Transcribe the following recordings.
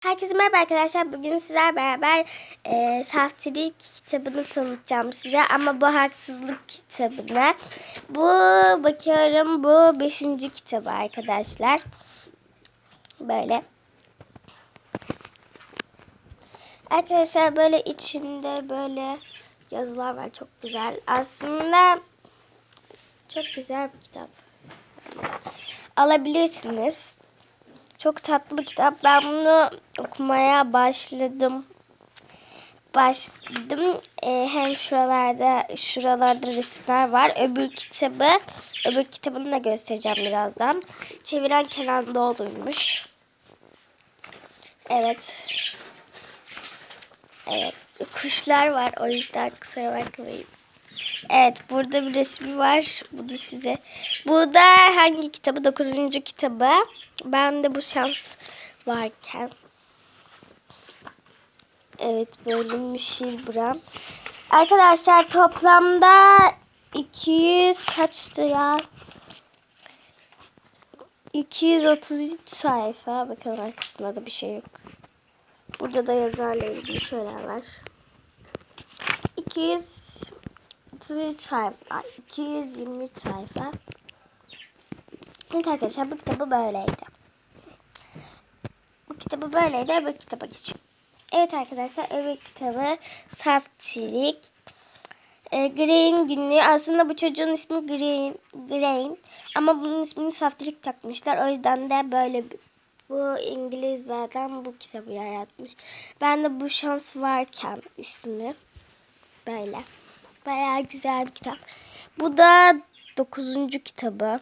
Herkese merhaba arkadaşlar. Bugün sizler beraber e, Saftirik kitabını tanıtacağım size. Ama bu haksızlık kitabını. Bu bakıyorum bu beşinci kitabı arkadaşlar. Böyle. Arkadaşlar böyle içinde böyle yazılar var. Çok güzel. Aslında çok güzel bir kitap. Alabilirsiniz. Çok tatlı bir kitap. Ben bunu okumaya başladım. Başladım. Ee, hem şuralarda şuralarda resimler var. Öbür kitabı, öbür kitabını da göstereceğim birazdan. Çeviren Kenan Doğulu'ymuş. Evet. Evet. Kuşlar var. O yüzden kusura bakmayın. Evet burada bir resmi var. Bu da size. Bu da hangi kitabı? Dokuzuncu kitabı. Ben de bu şans varken. Evet bir şey buram. Arkadaşlar toplamda 200 kaçtı ya? 233 sayfa. Bakın arkasında da bir şey yok. Burada da yazarla ilgili şeyler var. 233 sayfa. 223 sayfa. Evet arkadaşlar bu kitabı böyleydi. Bu kitabı böyleydi. Öbür kitaba geçiyorum. Evet arkadaşlar öbür kitabı Saftirik. E, Green günlüğü. Aslında bu çocuğun ismi Green, Green. Ama bunun ismini Saftirik takmışlar. O yüzden de böyle bu İngiliz bir adam bu kitabı yaratmış. Ben de bu şans varken ismi böyle. Bayağı güzel bir kitap. Bu da dokuzuncu kitabı.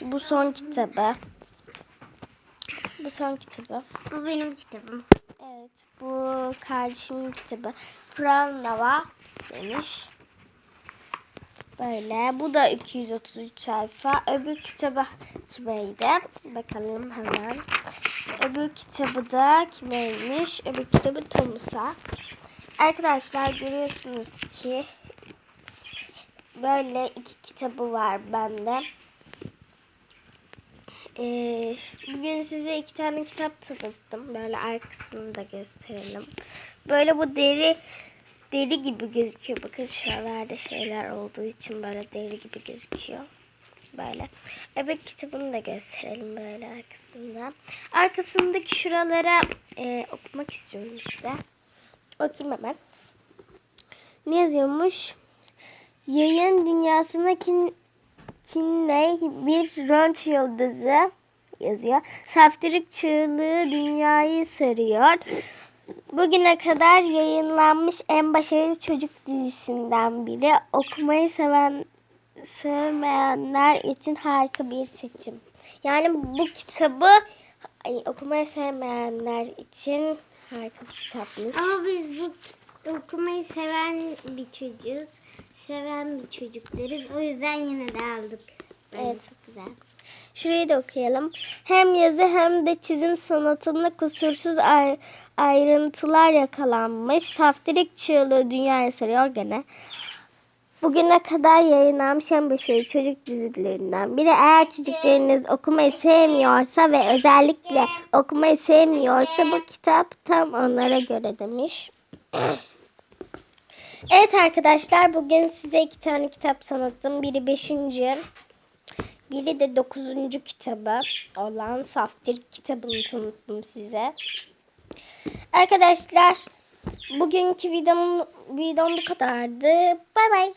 Bu son kitabı. Bu son kitabı. Bu benim kitabım. Evet, bu kardeşimin kitabı. Pranava demiş. Böyle. Bu da 233 sayfa. Öbür kitabı kimeydi? Bakalım hemen. Öbür kitabı da kimeymiş? Öbür kitabı Thomas'a. Arkadaşlar görüyorsunuz ki böyle iki kitabı var bende. Ee, bugün size iki tane kitap tanıttım. Böyle arkasını da gösterelim. Böyle bu deri deri gibi gözüküyor. Bakın şuralarda şeyler olduğu için böyle deri gibi gözüküyor. Böyle. Öbür kitabını da gösterelim böyle arkasında. Arkasındaki şuralara e, okumak istiyorum size. Okuyayım hemen. Ne yazıyormuş? Yayın dünyasına kin, Kinley bir röntgen yıldızı yazıyor. Saftirik çığlığı dünyayı sarıyor. Bugüne kadar yayınlanmış en başarılı çocuk dizisinden biri. Okumayı seven sevmeyenler için harika bir seçim. Yani bu kitabı ay, okumayı sevmeyenler için harika bir kitapmış. Ama biz bu kit- okumayı seven bir çocuğuz. Seven bir çocuklarız. O yüzden yine de aldık. Bence Evet. Çok güzel. Şurayı da okuyalım. Hem yazı hem de çizim sanatında kusursuz ay- ayrıntılar yakalanmış. Saftirik çığlığı dünyaya sarıyor gene. Bugüne kadar yayınlanmış en başarılı çocuk dizilerinden biri. Eğer çocuklarınız okumayı sevmiyorsa ve özellikle okumayı sevmiyorsa bu kitap tam onlara göre demiş. Evet arkadaşlar bugün size iki tane kitap tanıttım. Biri beşinci. Biri de dokuzuncu kitabı olan Saftir kitabını tanıttım size. Arkadaşlar bugünkü videom, videom bu kadardı. Bay bay.